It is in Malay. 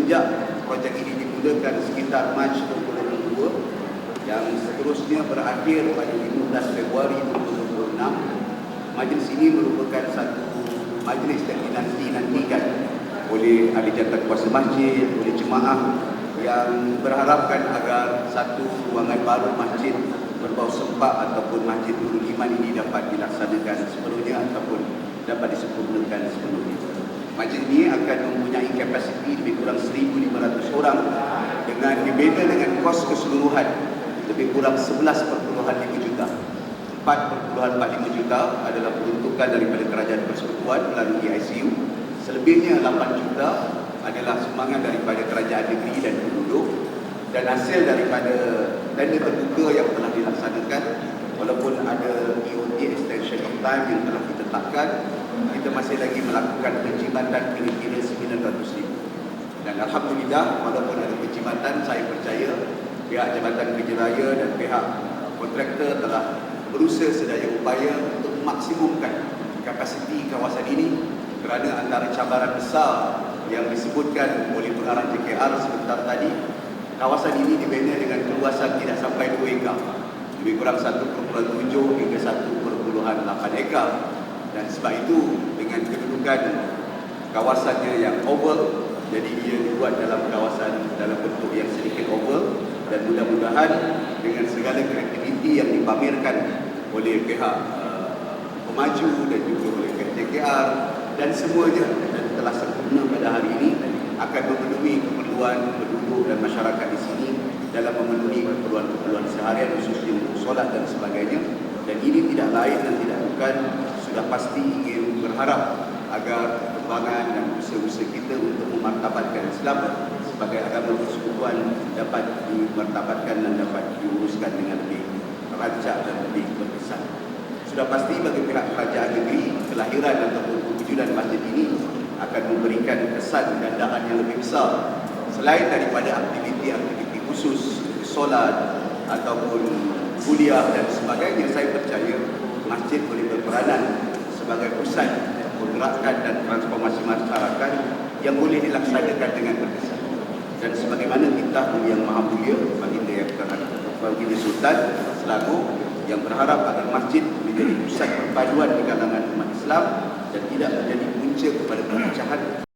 semenjak projek ini dimulakan sekitar Mac 2022 yang seterusnya berakhir pada 15 Februari 2026 majlis ini merupakan satu majlis yang dinanti-nantikan oleh ahli jantah kuasa masjid, oleh jemaah yang berharapkan agar satu ruangan baru masjid berbau sempak ataupun masjid Nurul Iman ini dapat dilaksanakan sepenuhnya ataupun dapat disempurnakan sepenuhnya. Majlis ini akan mempunyai kapasiti lebih kurang 1,500 orang dengan dibina dengan kos keseluruhan lebih kurang 11.5 juta. 4.45 juta adalah peruntukan daripada kerajaan persekutuan melalui ICU. Selebihnya 8 juta adalah sumbangan daripada kerajaan negeri dan penduduk dan hasil daripada tender terbuka yang telah dilaksanakan walaupun ada EOT extension of time yang telah ditetapkan kita masih lagi melakukan penjimatan kira-kira 900 ribu. Dan Alhamdulillah walaupun ada penjimatan saya percaya pihak Jabatan Kerja Raya dan pihak kontraktor telah berusaha sedaya upaya untuk memaksimumkan kapasiti kawasan ini kerana antara cabaran besar yang disebutkan oleh pengarah JKR sebentar tadi kawasan ini dibina dengan keluasan tidak sampai 2 ekar. Lebih kurang 1.7 hingga 1.8 ekar dan sebab itu dengan kedudukan kawasannya yang oval jadi ia dibuat dalam kawasan dalam bentuk yang sedikit oval. Dan mudah-mudahan dengan segala kreativiti yang dipamerkan oleh pihak uh, pemaju dan juga oleh pihak JKR dan semuanya dan telah sempurna pada hari ini akan memenuhi keperluan penduduk dan masyarakat di sini dalam memenuhi keperluan-keperluan seharian khususnya untuk solat dan sebagainya. Dan ini tidak lain dan tidak bukan sudah pasti ingin berharap agar perkembangan dan usaha-usaha kita untuk memartabatkan Islam sebagai agama persekutuan dapat dimartabatkan dan dapat diuruskan dengan lebih rancak dan lebih berkesan. Sudah pasti bagi pihak kerajaan negeri kelahiran ataupun kewujudan masjid ini akan memberikan kesan dan daan yang lebih besar selain daripada aktiviti-aktiviti khusus solat ataupun kuliah dan sebagainya saya percaya masjid boleh berperanan pusat pergerakan dan transformasi masyarakat yang boleh dilaksanakan dengan berkesan dan sebagaimana kita yang maha mulia baginda yang terhadap sultan selaku yang berharap agar masjid menjadi pusat perpaduan di kalangan umat Islam dan tidak menjadi punca kepada perpecahan